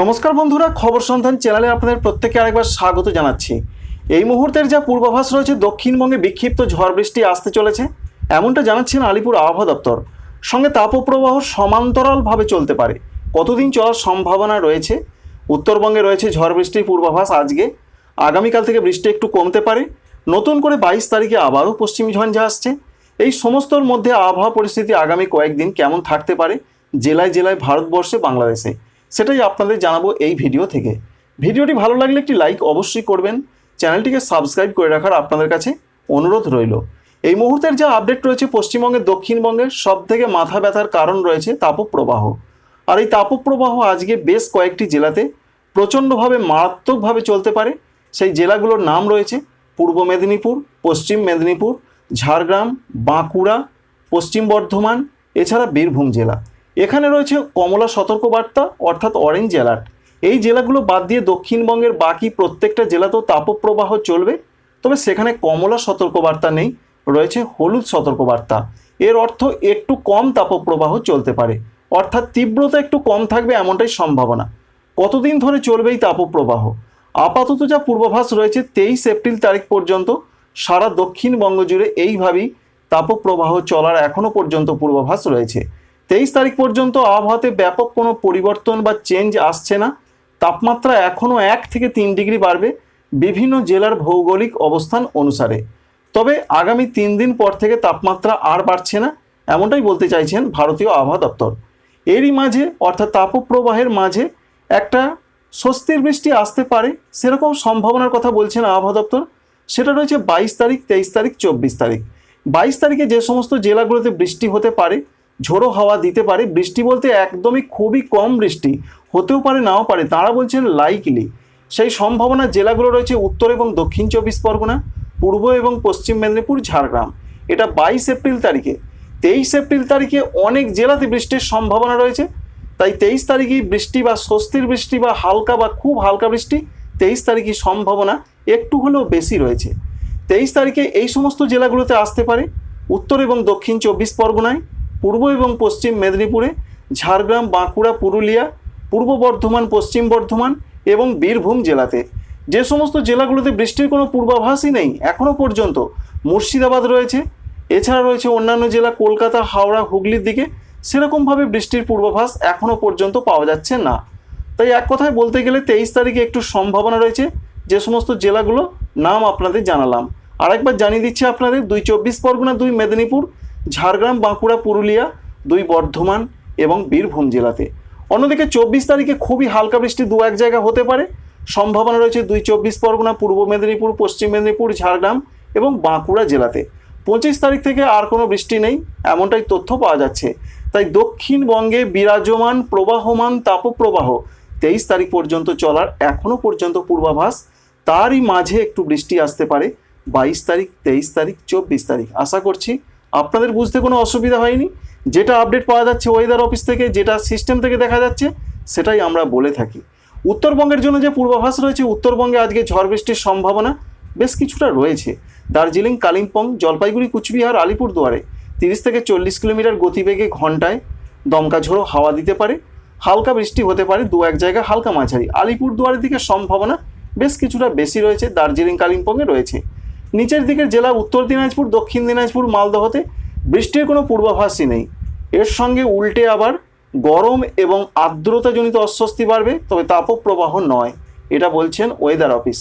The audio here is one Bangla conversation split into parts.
নমস্কার বন্ধুরা, খবর সন্ধান চ্যানেলে আপনাদের প্রত্যেককে আরেকবার স্বাগত জানাচ্ছি। এই মুহূর্তের যা পূর্বাভাস রয়েছে, দক্ষিণবঙ্গে বিক্ষিপ্ত ঝড় বৃষ্টি আসতে চলেছে, এমনটা জানাচ্ছেন আলিপুর আবহাওয়া দপ্তর। সঙ্গে তাপপ্রবাহ সমান্তরালভাবে চলতে পারে। কতদিন চলার সম্ভাবনা রয়েছে? উত্তরবঙ্গে রয়েছে ঝড় বৃষ্টির পূর্বাভাস আজকে। আগামীকাল থেকে বৃষ্টি একটু কমতে পারে। নতুন করে বাইশ তারিখে আবারও পশ্চিমী ঝঞ্ঝা আসছে। এই সমস্তর মধ্যে আবহাওয়া পরিস্থিতি আগামী কয়েকদিন কেমন থাকতে পারে? জেলায় জেলায় ভারতবর্ষে, বাংলাদেশে। সেটাই আপনাদের জানাব এই ভিডিও থেকে। ভিডিওটি ভালো লাগলে একটি লাইক অবশ্যই করবেন। চ্যানেলটিকে সাবস্ক্রাইব করে রাখার আপনাদের কাছে অনুরোধ রইল। এই মুহূর্তের যা আপডেট রয়েছে পশ্চিমবঙ্গের, দক্ষিণবঙ্গের সব থেকে মাথা ব্যথার কারণ রয়েছে তাপপ্রবাহ। আর এই তাপপ্রবাহ আজকে বেশ কয়েকটি জেলাতে প্রচণ্ডভাবে, মারাত্মকভাবে চলতে পারে। সেই জেলাগুলোর নাম রয়েছে পূর্ব মেদিনীপুর, পশ্চিম মেদিনীপুর, ঝাড়গ্রাম, বাঁকুড়া, পশ্চিম বর্ধমান, এছাড়া বীরভূম জেলা। এখানে রয়েছে কমলা সতর্কবার্তা, অর্থাৎ অরেঞ্জ অ্যালার্ট এই জেলাগুলো বাদ দিয়ে দক্ষিণবঙ্গের বাকি প্রত্যেকটা জেলাতেও তাপপ্রবাহ চলবে, তবে সেখানে কমলা সতর্কবার্তা নেই, রয়েছে হলুদ সতর্কবার্তা। এর অর্থ একটু কম তাপপ্রবাহ চলতে পারে, অর্থাৎ তীব্রতা একটু কম থাকবে এমনটাই সম্ভাবনা। কতদিন ধরে চলবে এই তাপপ্রবাহ? আপাতত যা পূর্বাভাস রয়েছে তেইশ এপ্রিল তারিখ পর্যন্ত, সারা দক্ষিণবঙ্গ জুড়ে এইভাবেই তাপপ্রবাহ চলার এখনও পর্যন্ত পূর্বাভাস রয়েছে। তেইশ তারিখ পর্যন্ত আবহাওয়াতে ব্যাপক কোনো পরিবর্তন বা চেঞ্জ আসছে না। তাপমাত্রা এখনও এক থেকে তিন ডিগ্রি বাড়বে বিভিন্ন জেলার ভৌগোলিক অবস্থান অনুসারে। তবে আগামী তিন দিন পর থেকে তাপমাত্রা আর বাড়ছে না, এমনটাই বলতে চাইছেন ভারতীয় আবহাওয়া দপ্তর। এরই মাঝে, অর্থাৎ তাপপ্রবাহের মাঝে, একটা স্বস্তির বৃষ্টি আসতে পারে, সেরকম সম্ভাবনার কথা বলছেন আবহাওয়া দপ্তর। সেটা রয়েছে বাইশ তারিখ, তেইশ তারিখ, চব্বিশ তারিখ। বাইশ তারিখে যে সমস্ত জেলাগুলোতে বৃষ্টি হতে পারে ঝোড়ো হাওয়া দিতে পারে। বৃষ্টি বলতে একদমই খুবই কম বৃষ্টি। হতেও পারে, নাও পারে। তারা বলছেন লাইকলি সেই সম্ভাবনা জেলাগুলো রয়েছে উত্তর এবং দক্ষিণ চব্বিশ পরগনা, পূর্ব এবং পশ্চিম মেদিনীপুর, ঝাড়গ্রাম। এটা বাইশ এপ্রিল তারিখে। তেইশ এপ্রিল তারিখে অনেক জেলাতে বৃষ্টির সম্ভাবনা রয়েছে। তাই তেইশ তারিখে বৃষ্টি বা স্বস্তির বৃষ্টি বা হালকা বা খুব হালকা বৃষ্টি তেইশ তারিখে সম্ভাবনা একটু হলেও বেশি রয়েছে। তেইশ তারিখে এই সমস্ত জেলাগুলোতে আসতে পারে। উত্তর এবং দক্ষিণ চব্বিশ পরগনায় পূর্ব এবং পশ্চিম মেদিনীপুরে, ঝাড়গ্রাম, বাঁকুড়া, পুরুলিয়া, পূর্ব বর্ধমান, পশ্চিম বর্ধমান এবং বীরভূম জেলাতে। যে সমস্ত জেলাগুলোতে বৃষ্টির কোনো পূর্বাভাসই নেই এখনও পর্যন্ত, মুর্শিদাবাদ রয়েছে, এছাড়া রয়েছে অন্যান্য জেলা কলকাতা, হাওড়া, হুগলির দিকে, সেরকমভাবে বৃষ্টির পূর্বাভাস এখনও পর্যন্ত পাওয়া যাচ্ছে না। তাই এক কথায় বলতে গেলে তেইশ তারিখে একটু সম্ভাবনা রয়েছে, যে সমস্ত জেলাগুলো নাম আপনাদের জানালাম। আরেকবার জানিয়ে দিচ্ছি আপনাদের, দুই চব্বিশ পরগনা, দুই মেদিনীপুর ঝাড়গ্রাম, বাঁকুড়া, পুরুলিয়া, দুই বর্ধমান এবং বীরভূম জেলাতে। অন্যদিকে চব্বিশ তারিখে খুবই হালকা বৃষ্টি দু এক জায়গা হতে পারে। সম্ভাবনা রয়েছে দুই চব্বিশ পরগনা, পূর্ব মেদিনীপুর, পশ্চিম মেদিনীপুর, ঝাড়গ্রাম এবং বাঁকুড়া জেলাতে। পঁচিশ তারিখ থেকে আর কোনো বৃষ্টি নেই, এমনটাই তথ্য পাওয়া যাচ্ছে। তাই দক্ষিণবঙ্গে বিরাজমান প্রবাহমান তাপপ্রবাহ তেইশ তারিখ পর্যন্ত চলার এখনও পর্যন্ত পূর্বাভাস। তারই মাঝে একটু বৃষ্টি আসতে পারে, বাইশ তারিখ, তেইশ তারিখ, চব্বিশ তারিখ। আশা করছি আপনাদের বুঝতে কোনো অসুবিধা হয়নি। যেটা আপডেট পাওয়া যাচ্ছে ওয়েদার অফিস থেকে, যেটা সিস্টেম থেকে দেখা যাচ্ছে, সেটাই আমরা বলে থাকি। উত্তরবঙ্গের জন্য যে পূর্বাভাস রয়েছে, উত্তরবঙ্গে আজকে ঝড় বৃষ্টির সম্ভাবনা বেশ কিছুটা রয়েছে। দার্জিলিং, কালিম্পং, জলপাইগুড়ি, কুচবিহার, আলিপুরদুয়ারে তিরিশ থেকে চল্লিশ কিলোমিটার গতিবেগে ঘন্টায় দমকা ঝোড়ো হাওয়া দিতে পারে। হালকা বৃষ্টি হতে পারে দু এক জায়গায় হালকা মাঝারি। আলিপুরদুয়ারের দিকে সম্ভাবনা বেশ কিছুটা বেশি রয়েছে, দার্জিলিং, কালিম্পংয়ে রয়েছে। নিচের দিকের জেলা উত্তর দিনাজপুর, দক্ষিণ দিনাজপুর, মালদহতে বৃষ্টির কোনো পূর্বাভাসই নেই। এর সঙ্গে উল্টে আবার গরম এবং আর্দ্রতাজনিত অস্বস্তি বাড়বে, তবে তাপপ্রবাহ নয়, এটা বলছেন ওয়েদার অফিস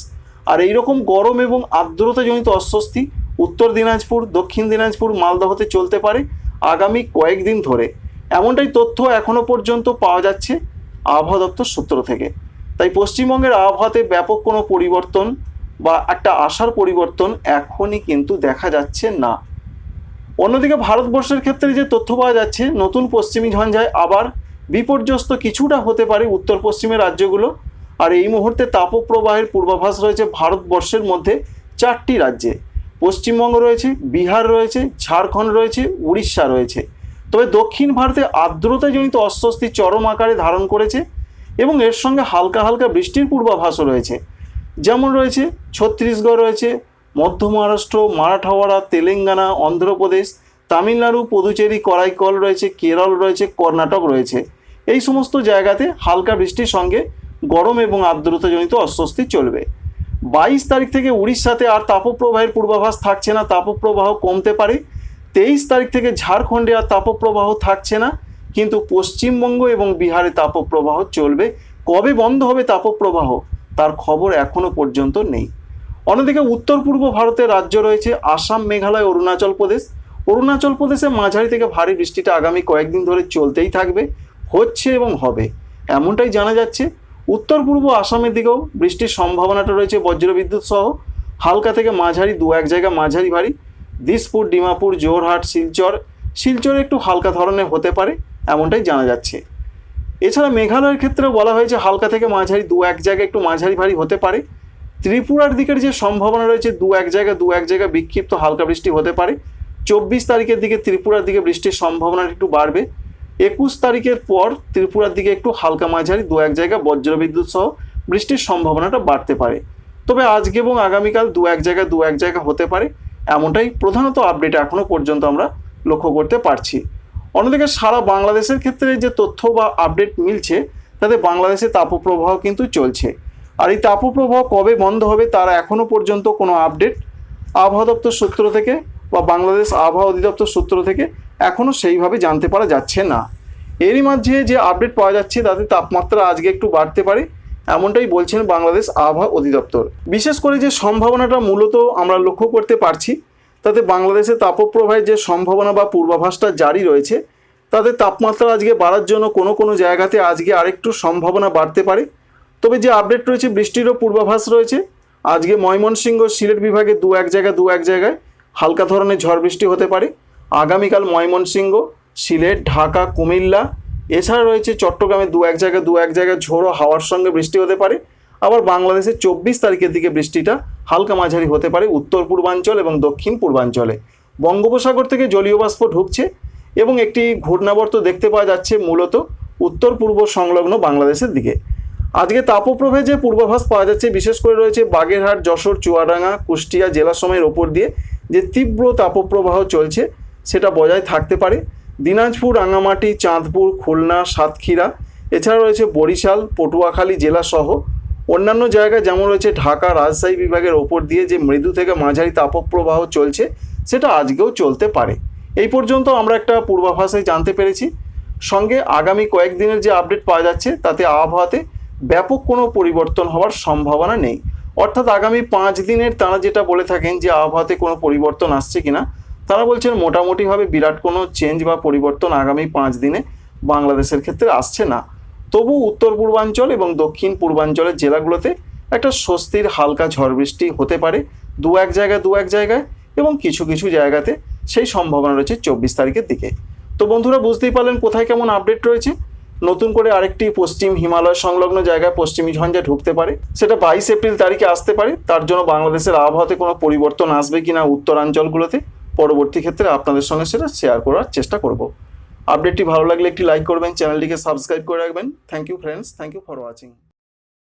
আর এইরকম গরম এবং আর্দ্রতাজনিত অস্বস্তি উত্তর দিনাজপুর, দক্ষিণ দিনাজপুর, মালদহতে চলতে পারে আগামী কয়েকদিন ধরে। এমনটাই তথ্য এখনও পর্যন্ত পাওয়া যাচ্ছে আবহাওয়া দপ্তর সূত্র থেকে। তাই পশ্চিমবঙ্গের আবহাওয়াতে ব্যাপক কোনো পরিবর্তন বা একটা আশার পরিবর্তন এখনই কিন্তু দেখা যাচ্ছে না। অন্যদিকে ভারতবর্ষের ক্ষেত্রে যে তথ্য পাওয়া যাচ্ছে, নতুন পশ্চিমী ঝঞ্ঝায় আবার বিপর্যস্ত কিছুটা হতে পারে উত্তর পশ্চিমের রাজ্যগুলো। আর এই মুহূর্তে তাপপ্রবাহের পূর্বাভাস রয়েছে ভারতবর্ষের মধ্যে চারটি রাজ্যে। পশ্চিমবঙ্গ রয়েছে, বিহার রয়েছে, ঝাড়খণ্ড রয়েছে, উড়িষ্যা রয়েছে। তবে দক্ষিণ ভারতে আর্দ্রতাজনিত অস্বস্তি চরম আকারে ধারণ করেছে এবং এর সঙ্গে হালকা হালকা বৃষ্টির পূর্বাভাসও রয়েছে। যেমন রয়েছে ছত্তিশগড় রয়েছে, মধ্য মহারাষ্ট্র, মারাঠাওয়াড়া, তেলেঙ্গানা, অন্ধ্রপ্রদেশ, তামিলনাড়ু, পুদুচেরি, করাইকল রয়েছে, কেরল রয়েছে, কর্ণাটক রয়েছে। এই সমস্ত জায়গাতে হালকা বৃষ্টির সঙ্গে গরম এবং আর্দ্রতাজনিত অস্বস্তি চলবে। বাইশ তারিখ থেকে উড়িষ্যাতে আর তাপপ্রবাহের পূর্বাভাস থাকছে না, তাপপ্রবাহ কমতে পারে। তেইশ তারিখ থেকে ঝাড়খণ্ডে আর তাপপ্রবাহ থাকছে না, কিন্তু পশ্চিমবঙ্গ এবং বিহারে তাপপ্রবাহ চলবে। কবে বন্ধ হবে তাপপ্রবাহ? তার খবর এখনও পর্যন্ত নেই। অন্যদিকে উত্তর পূর্ব ভারতের রাজ্য রয়েছে আসাম, মেঘালয়, অরুণাচল প্রদেশ। অরুণাচল প্রদেশে মাঝারি থেকে ভারী বৃষ্টিটা আগামী কয়েকদিন ধরে চলতেই থাকবে, হচ্ছে এবং হবে। এমনটাই জানা যাচ্ছে, উত্তর পূর্ব আসামের দিকেও বৃষ্টির সম্ভাবনাটা রয়েছে বজ্রবিদ্যুৎ সহ। হালকা থেকে মাঝারি, দু এক জায়গা মাঝারি ভারী। দিসপুর, ডিমাপুর, জোরহাট, শিলচর। শিলচরে একটু হালকা ধরনের হতে পারে, এমনটাই জানা যাচ্ছে। এছাড়া মেঘালয়ের ক্ষেত্রেও বলা হয়েছে হালকা থেকে মাঝারি দু এক জায়গায় একটু মাঝারি ভারী হতে পারে। ত্রিপুরার দিকের যে সম্ভাবনা রয়েছে, দু এক জায়গা, দু এক জায়গা বিক্ষিপ্ত হালকা বৃষ্টি হতে পারে। চব্বিশ তারিখের দিকে ত্রিপুরার দিকে বৃষ্টির সম্ভাবনা একটু বাড়বে। একুশ তারিখের পর ত্রিপুরার দিকে একটু হালকা মাঝারি, দু এক জায়গা বজ্রবিদ্যুৎ সহ বৃষ্টির সম্ভাবনাটা বাড়তে পারে। তবে আজকে এবং আগামীকাল দু এক জায়গা, দু এক জায়গা হতে পারে। এমনটাই প্রধানত আপডেট এখনও পর্যন্ত আমরা লক্ষ্য করতে পারছি। অন্যদিকে সারা বাংলাদেশের ক্ষেত্রে যে তথ্য বা আপডেট মিলছে, তাতে বাংলাদেশে তাপপ্রবাহ কিন্তু চলছে। আর এই তাপপ্রবাহ কবে বন্ধ হবে তার এখনও পর্যন্ত কোনো আপডেট আবহাওয়া দপ্তর সূত্র থেকে বা বাংলাদেশ আবহাওয়া অধিদপ্তর সূত্র থেকে এখনও সেইভাবে জানতে পারা যাচ্ছে না। এরই মাঝে যে আপডেট পাওয়া যাচ্ছে, তাতে তাপমাত্রা আজকে একটু বাড়তে পারে, এমনটাই বলছেন বাংলাদেশ আবহাওয়া অধিদপ্তর। বিশেষ করে যে সম্ভাবনাটা মূলত আমরা লক্ষ্য করতে পারছি তাতে বাংলাদেশে তাপপ্রবাহের যে সম্ভাবনা বা পূর্বাভাসটা জারি রয়েছে, তাতে তাপমাত্রা আজকে বাড়ার জন্য কোনো কোনো জায়গাতে আজকে আরেকটু সম্ভাবনা বাড়তে পারে। তবে যে আপডেট রয়েছে, বৃষ্টিরও পূর্বাভাস রয়েছে। আজকে ময়মনসিংহ সিলেট বিভাগে দু এক জায়গায়, দু এক জায়গায় হালকা ধরনের ঝড় বৃষ্টি হতে পারে। আগামীকাল ময়মনসিংহ, সিলেট, ঢাকা, কুমিল্লা, এছাড়া রয়েছে চট্টগ্রামে দু এক জায়গায়, দু এক জায়গায় ঝোড়ো হাওয়ার সঙ্গে বৃষ্টি হতে পারে। আবার বাংলাদেশে চব্বিশ তারিখের দিকে বৃষ্টিটা হালকা মাঝারি হতে পারে উত্তর পূর্বাঞ্চল এবং দক্ষিণ পূর্বাঞ্চলে। বঙ্গোপসাগর থেকে জলীয় বাষ্প ঢুকছে এবং একটি ঘূর্ণাবর্ত দেখতে পাওয়া যাচ্ছে মূলত উত্তর পূর্ব সংলগ্ন বাংলাদেশের দিকে। আজকে তাপপ্রবাহে যে পূর্বাভাস পাওয়া যাচ্ছে, বিশেষ করে রয়েছে বাগেরহাট, যশোর, চুয়াডাঙ্গা, কুষ্টিয়া জেলা সময়ের ওপর দিয়ে যে তীব্র তাপপ্রবাহ চলছে সেটা বজায় থাকতে পারে। দিনাজপুর রাঙামাটি চাঁদপুর, খুলনা, সাতক্ষীরা, এছাড়া রয়েছে বরিশাল, পটুয়াখালী জেলা সহ অন্যান্য জায়গায় যেমন রয়েছে ঢাকা রাজশাহী বিভাগের ওপর দিয়ে যে মৃদু থেকে মাঝারি তাপপ্রবাহ চলছে, সেটা আজকেও চলতে পারে। এই পর্যন্ত আমরা একটা পূর্বাভাসে জানতে পেরেছি। সঙ্গে আগামী কয়েকদিনের যে আপডেট পাওয়া যাচ্ছে, তাতে আবহাওয়াতে ব্যাপক কোনো পরিবর্তন হওয়ার সম্ভাবনা নেই। অর্থাৎ আগামী পাঁচ দিনের তারা যেটা বলে থাকেন যে আবহাওয়াতে কোনো পরিবর্তন আসছে কিনা, তারা বলছেন মোটামুটিভাবে বিরাট কোনো চেঞ্জ বা পরিবর্তন আগামী পাঁচ দিনে বাংলাদেশের ক্ষেত্রে আসছে না। তবু উত্তর পূর্বাঞ্চল এবং দক্ষিণ পূর্বাঞ্চলের জেলাগুলোতে একটা স্বস্তির হালকা ঝড় বৃষ্টি হতে পারে দু এক জায়গায়, দু এক জায়গায় এবং কিছু কিছু জায়গাতে সেই সম্ভাবনা রয়েছে চব্বিশ তারিখের দিকে। তো বন্ধুরা, বুঝতেই পারলেন কোথায় কেমন আপডেট রয়েছে। নতুন করে আরেকটি পশ্চিম হিমালয় সংলগ্ন জায়গায় পশ্চিমী ঝঞ্ঝা ঢুকতে পারে। সেটা বাইশ এপ্রিল তারিখে আসতে পারে। তার জন্য বাংলাদেশের আবহাওয়াতে কোনো পরিবর্তন আসবে কিনা উত্তরাঞ্চলগুলোতে, পরবর্তী ক্ষেত্রে আপনাদের সঙ্গে সেটা শেয়ার করার চেষ্টা করব। আপডেটটি ভালো লাগলে একটি লাইক করবেন, চ্যানেলটিকে সাবস্ক্রাইব করে রাখবেন। Thank you friends thank you for watching